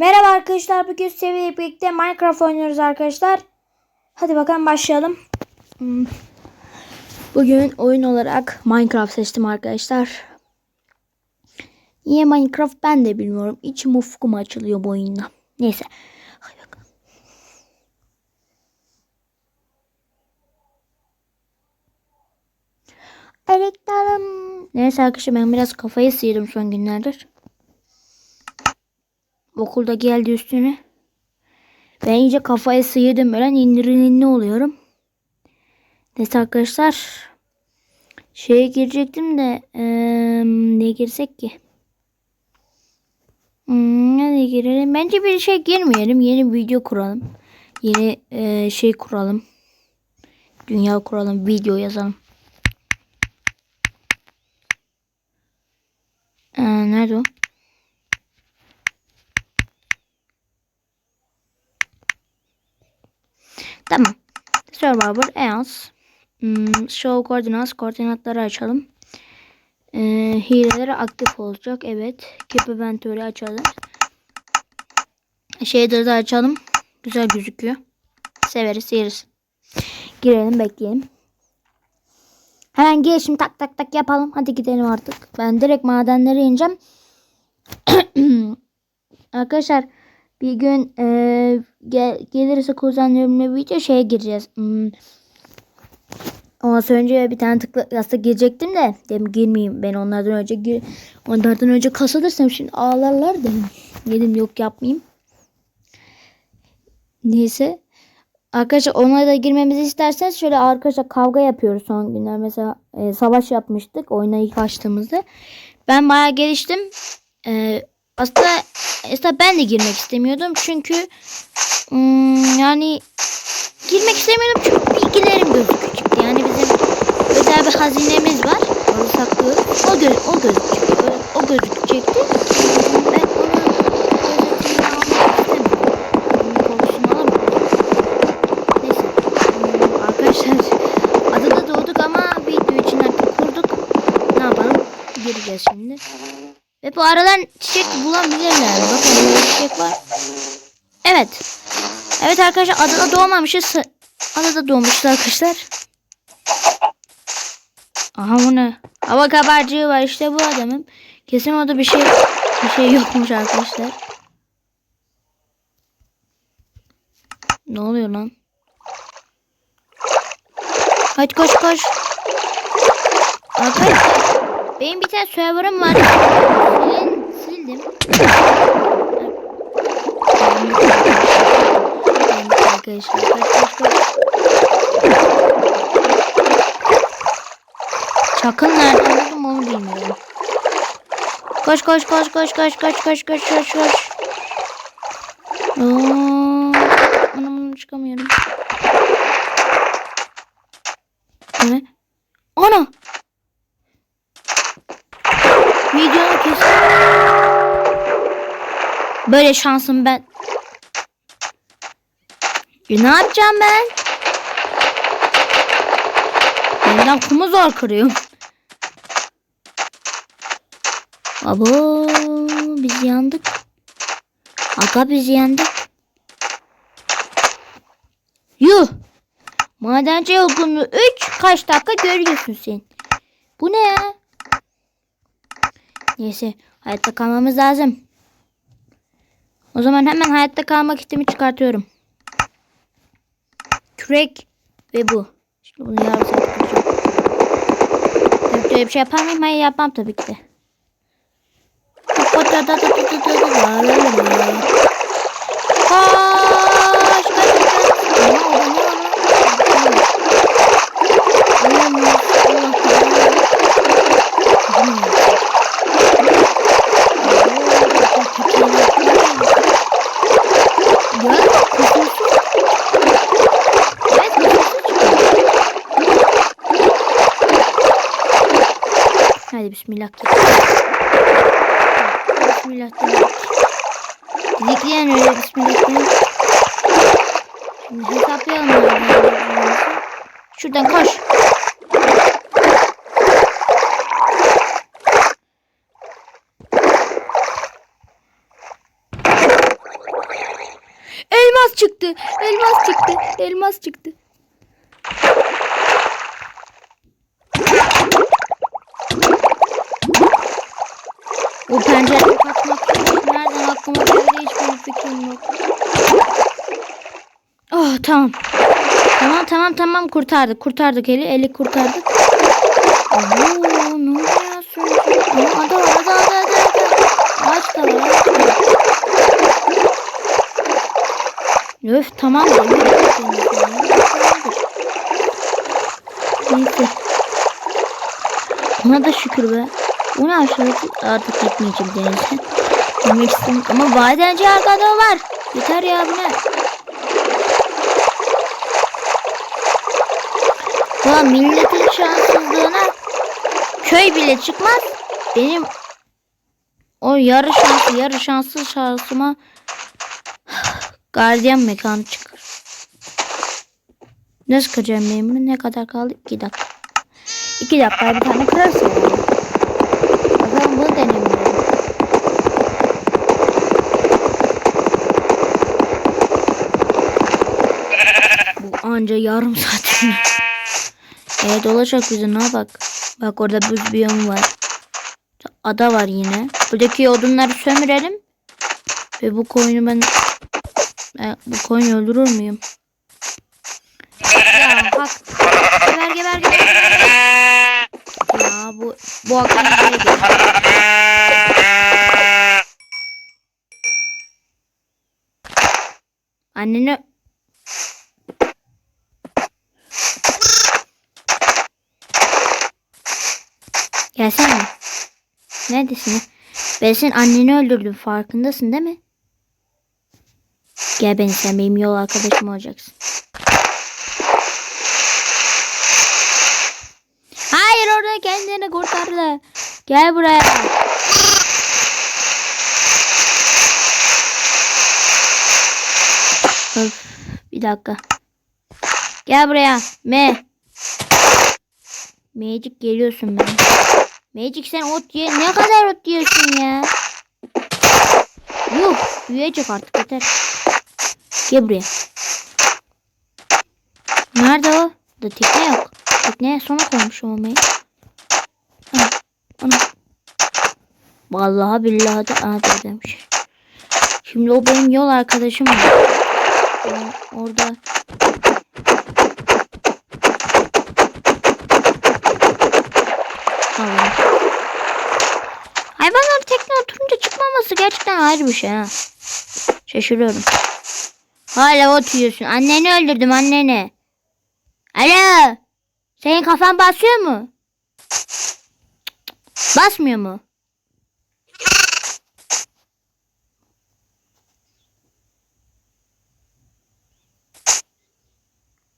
Merhaba arkadaşlar. Bugün seviye birlikte Minecraft oynuyoruz arkadaşlar. Hadi bakalım başlayalım. Hmm. Bugün oyun olarak Minecraft seçtim arkadaşlar. Niye Minecraft ben de bilmiyorum. İçim ufkum açılıyor bu oyunla. Neyse. Hadi bakalım. Elektarım. Neyse arkadaşlar ben biraz kafayı sıyırdım son günlerdir. Okulda geldi üstüne. Ben iyice kafayı sıyırdım böyle indirinli oluyorum. Neyse arkadaşlar. Şeye girecektim de ee, ne girsek ki? Hmm, ne girelim? Bence bir şey girmeyelim. Yeni bir video kuralım. Yeni ee, şey kuralım. Dünya kuralım. Video yazalım. Ee, nerede o? Tamam. Survivor EAS. Hmm, show coordinates. Koordinatları açalım. Ee, hileleri aktif olacak. Evet. Keep inventory açalım. Shader'ı açalım. Güzel gözüküyor. Severiz yeriz. Girelim bekleyelim. Hemen gel tak tak tak yapalım. Hadi gidelim artık. Ben direkt madenlere ineceğim. Arkadaşlar bir gün e, gel, gelirse kuzenlerimle birlikte şeye gireceğiz. Hmm. Ondan önce bir tane tıkla aslında girecektim de dedim girmeyeyim ben onlardan önce gir onlardan önce kasadırsam şimdi ağlarlar dedim. Dedim yok yapmayayım. Neyse. Arkadaşlar ona da girmemizi isterseniz şöyle arkadaşlar kavga yapıyoruz son günler. Mesela e, savaş yapmıştık oyuna ilk açtığımızda. Ben bayağı geliştim. E, aslında, aslında ben de girmek istemiyordum. Çünkü hmm, yani girmek istemiyordum çünkü bilgilerim gözü küçüktü. Yani bizim özel bir hazinemiz var. Onu saklıyoruz. O göz o gözükecekti. O, o gözükecekti. Ben onun özetini almak istemedim. Onun kokusunu alamadım. Neyse. Hmm, arkadaşlar adada doğduk ama video için artık kurduk. Ne yapalım? Gireceğiz şimdi. Ve bu aralar çiçek bulabilirler. Bakın burada çiçek var. Evet. Evet arkadaşlar adada doğmamışız. Adada doğmuşuz arkadaşlar. Aha bu ne? Hava kabarcığı var işte bu adamın. Kesin orada bir şey bir şey yokmuş arkadaşlar. Ne oluyor lan? Hadi koş koş. Arkadaşlar benim bir tane server'ım var. Silin, sildim. Arkadaşlar kaç kaç kaç. Çakıl nerede buldum onu bilmiyorum. Koş koş koş koş koş koş koş koş koş koş. Oo, anam çıkamıyorum. Böyle şansım ben. E, ne yapacağım ben? Benden kumu zor kırıyorum. Abo biz yandık. Aga biz yandık. Yuh. Madenci yokunluğu 3 kaç dakika görüyorsun sen. Bu ne ya? Neyse hayatta kalmamız lazım. O zaman hemen hayatta kalmak istemi çıkartıyorum. Kürek ve bu. Şimdi bunu yarısı tutacağım. Tabii ki öyle bir şey yapar mıyım? Hayır yapmam tabii ki de. Kaç kaç kaç. Ne oldu ne oldu? Allah'ım, Allah'ım. Ya kokusu. Evet kokusu çıkıyor. Hadi bismillah. Bismillah demek. Dikleyen öyle bismillah demek. Şimdi hesaplayalım. Şuradan koş. elmas çıktı. Elmas çıktı. Elmas çıktı. O pencereyi kapatmak nereden aklıma geldi hiçbir fikrim yok. Oh tamam. Tamam tamam tamam kurtardık. Kurtardık eli. Eli kurtardık. Oo, ne oluyor ya? Aa, ada var ada ada ada. Ağaç da var. Ağaç da var. Öf tamam. Neyse. Buna da şükür be. Bu ne aşağıda artık gitmeyeceğim denize. Demek istedim. Ama madenci arkada var. Yeter ya bu ne? Milletin şanssızlığına köy bile çıkmaz. Benim o yarı şanslı yarı şanssız şansıma gardiyan mekanı çıkar. Nasıl kıracağım bunu? Ne kadar kaldı? 2 dakika. 2 dakika bir tane kırarsın. yani. Bakalım bunu deneyim. Bu anca yarım saat. Evet olacak bize ne bak. Bak orada buz biyomu var. Ada var yine. Buradaki odunları sömürelim. Ve bu koyunu ben... E, bu koyunu öldürür müyüm? Ya bak. Geber geber geber. Ya bu bu akşam buraya Gelsene. Neredesin? Ben senin anneni öldürdüm. Farkındasın değil mi? Gel beni sen benim yol arkadaşım olacaksın. Hayır orada kendini kurtardı. Gel buraya. Öf, bir dakika. Gel buraya. Me. Magic geliyorsun ben. Magic sen ot ye. Ne kadar ot yiyorsun ya? Yuh. Büyüyecek artık yeter. Gel buraya. Nerede o? Da tekne yok. Tekneye sona koymuş olmayı. Ha, Ana. Vallahi billahi de aa demiş. Şimdi o benim yol arkadaşım var. O- Orada Tamam. Hayvanlar tekne oturunca çıkmaması gerçekten ayrı bir şey ha. Şaşırıyorum. Hala oturuyorsun. Anneni öldürdüm anneni. Alo. Senin kafan basıyor mu? Basmıyor mu?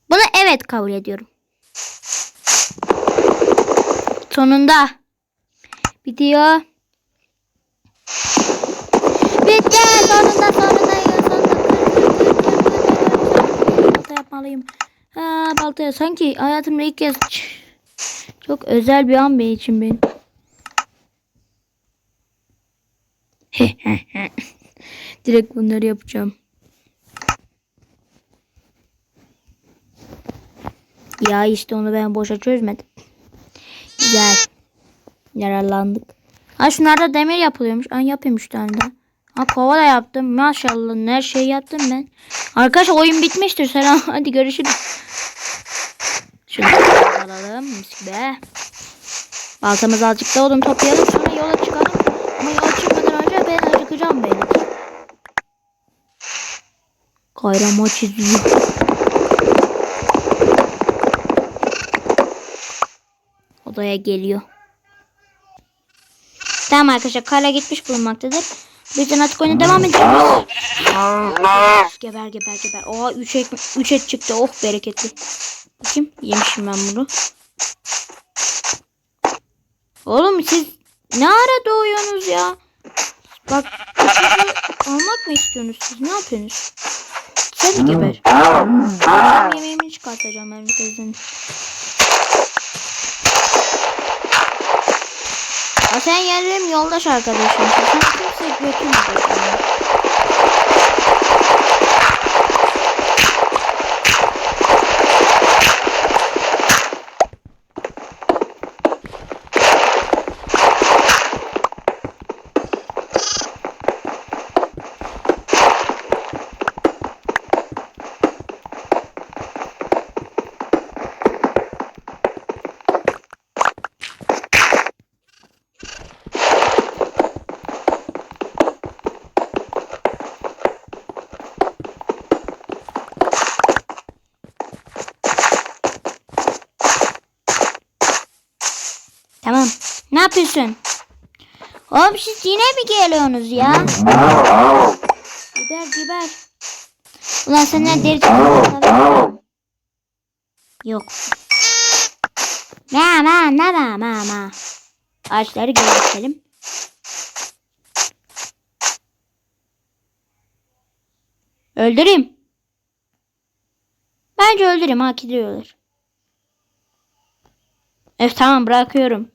Bunu evet kabul ediyorum. Sonunda. Bitiyor. Bitti. Sonunda sonunda sonunda. Balta yapmalıyım. Ha, baltaya sanki hayatımda ilk kez çok özel bir an benim için benim. Direkt bunları yapacağım. Ya işte onu ben boşa çözmedim. Güzel. Yararlandık. Ha şunlarda demir yapılıyormuş. An yapayım üç tane daha. Ha kova da yaptım. Maşallah her şeyi yaptım ben. Arkadaş oyun bitmiştir. Selam. Hadi görüşürüz. Şunu alalım. Mis gibi. Baltamızı azıcık da odun toplayalım. Sonra yola çıkalım. Ama yola çıkmadan önce ben acıkacağım belki. Kayrama çiziyor. Odaya geliyor. Tamam arkadaşlar kala gitmiş bulunmaktadır. Biz de artık oyuna devam edeceğiz. geber geber geber. Oha 3 et, üç et çıktı. Oh bereketli. Bakayım yemişim ben bunu. Oğlum siz ne ara doğuyorsunuz ya? Bak almak mı istiyorsunuz siz? Ne yapıyorsunuz? Sen geber. Yemeğimi çıkartacağım ben birazdan. Sen yerim yoldaş arkadaşım. Sen kimse götürmeyecek. Yapıyorsun? Oğlum siz yine mi geliyorsunuz ya? Giber giber. Ulan senden deri çıkıyor. Yok. Ma ma ne ma ma ma. Ağaçları gösterelim. Öldüreyim. Bence öldüreyim hak ediyorlar. Evet tamam bırakıyorum.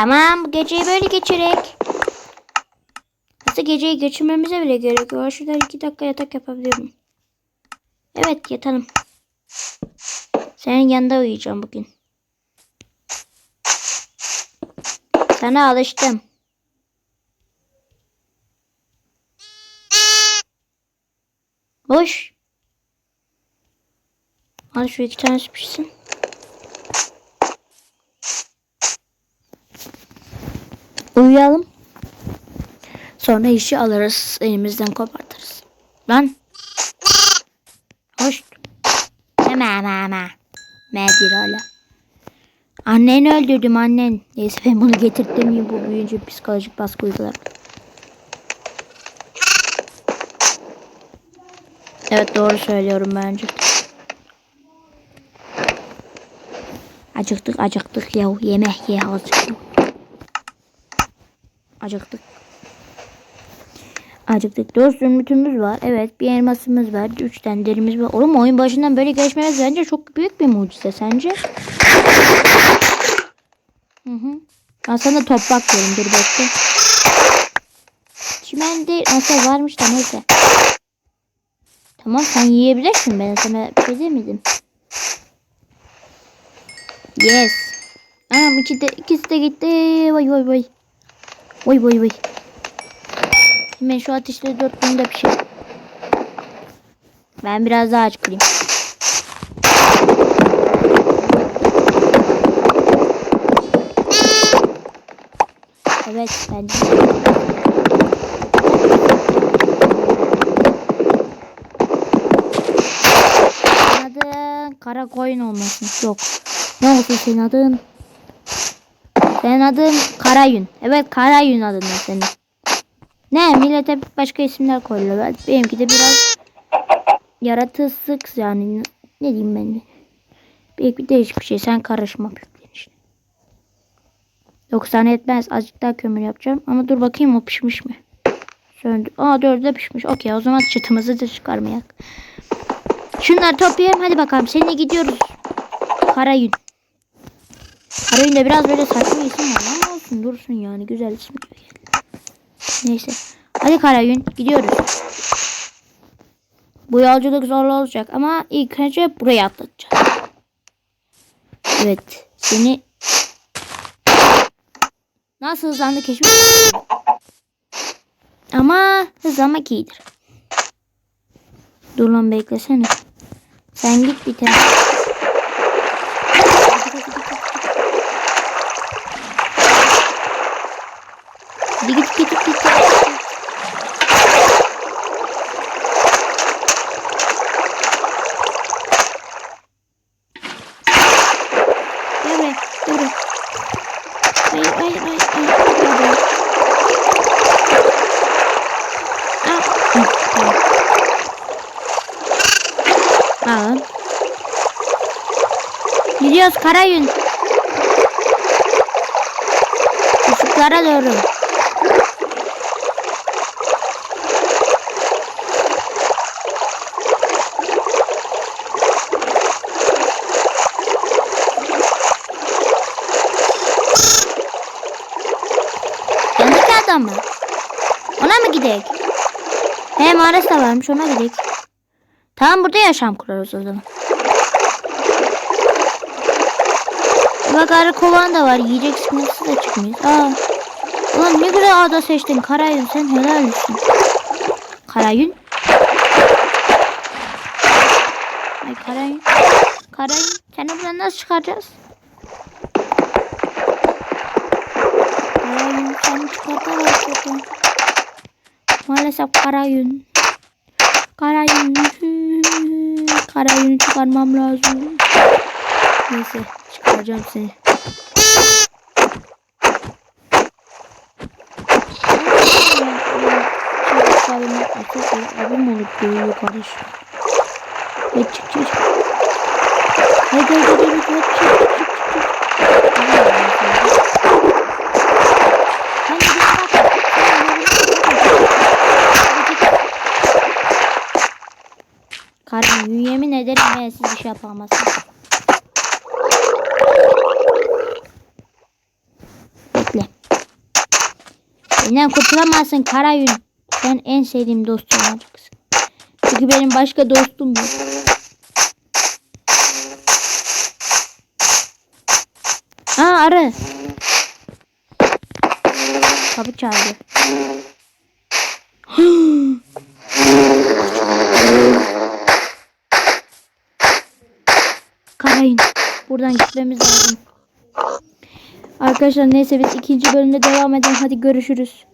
Tamam bu geceyi böyle geçirek. Aslında geceyi geçirmemize bile gerek yok. Şurada iki dakika yatak yapabiliyorum. Evet yatalım. Senin yanında uyuyacağım bugün. Sana alıştım. Boş. Al şu iki tane pişsin. Uyuyalım. Sonra işi alırız. Elimizden kopartırız. Lan. Hoş. Hemen hemen. Medir hala. Anneni öldürdüm annen. Neyse ben bunu getirttim ya bu büyüyünce psikolojik baskı uygular. Evet doğru söylüyorum bence. Acıktık acıktık ya yemek ye azıcık. Acıktık. Acıktık. Dört zümrütümüz var. Evet bir elmasımız var. Üç tane derimiz var. Oğlum oyun başından böyle geçmemiz bence çok büyük bir mucize sence? Hı hı. Ben sana toprak diyorum. Dur bekle. Çimen değil. Aslında varmış da neyse. Tamam sen yiyebilirsin. Ben sana bir şey demedim. Yes. Anam iki de, ikisi de gitti. Vay vay vay. Vay vay vay. Hemen şu ateşleri dört günde pişir. Ben biraz daha aç kılayım. Evet bence. Senin adın kara koyun olmasın. Yok. Ne olsun senin adın? Senin adın Karayün. Evet Karayün adın senin. Ne millete başka isimler koyuyorlar. Benimki de biraz yaratısık yani ne diyeyim ben. Belki değişik bir şey. Sen karışma işte. 90 etmez. Azıcık daha kömür yapacağım. Ama dur bakayım o pişmiş mi? Söndü. Aa dördü de pişmiş. Okey o zaman çıtımızı da çıkarmayak. Şunları toplayalım. Hadi bakalım. Seninle gidiyoruz. Karayün. Karayün de biraz böyle saçma isim var ama olsun dursun yani. Güzel isim. Neyse. Hadi Karayün gidiyoruz. Bu yolculuk zorlu olacak ama ilk önce burayı atlatacağız. Evet. Seni nasıl hızlandı keşfet. Ama hızlanmak iyidir. Dur lan beklesene. Sen git bir tane. Hadi git git git. git. Gel buraya. Gel buraya. Hayır hayır hayır. hayır. Gel buraya. Aa, hı, tamam. Al. Gidiyoruz Karayün. Ufuklara doğru. Yanındaki adam mı? Ona mı gidek? He mağarası da varmış ona gidek. Tamam burada yaşam kurarız o zaman. Bak arı kovan da var. Yiyecek sıkıntısı da çıkmıyor. Aa. Ulan ne güzel ada seçtin Karayün sen helal olsun. Karayün. Ay Karayün. Karayün. Seni buradan nasıl çıkaracağız? Karayün seni çıkartamayız. Maalesef Karayün. Karayün. Kara yünü çıkarmam lazım. Neyse çıkaracağım seni. Abim olup dövüyor kardeş. Hadi çık çık. Hadi hadi hadi hadi çık çık çık. Karım yemin ederim ben siz bir şey yapamazsınız. Bekle. Benden kurtulamazsın Karayün. Sen en sevdiğim dostum olacaksın. Çünkü benim başka dostum yok. Aa arı. Kapı çaldı. Karayın. Buradan gitmemiz lazım. Arkadaşlar neyse biz ikinci bölümde devam edelim. Hadi görüşürüz.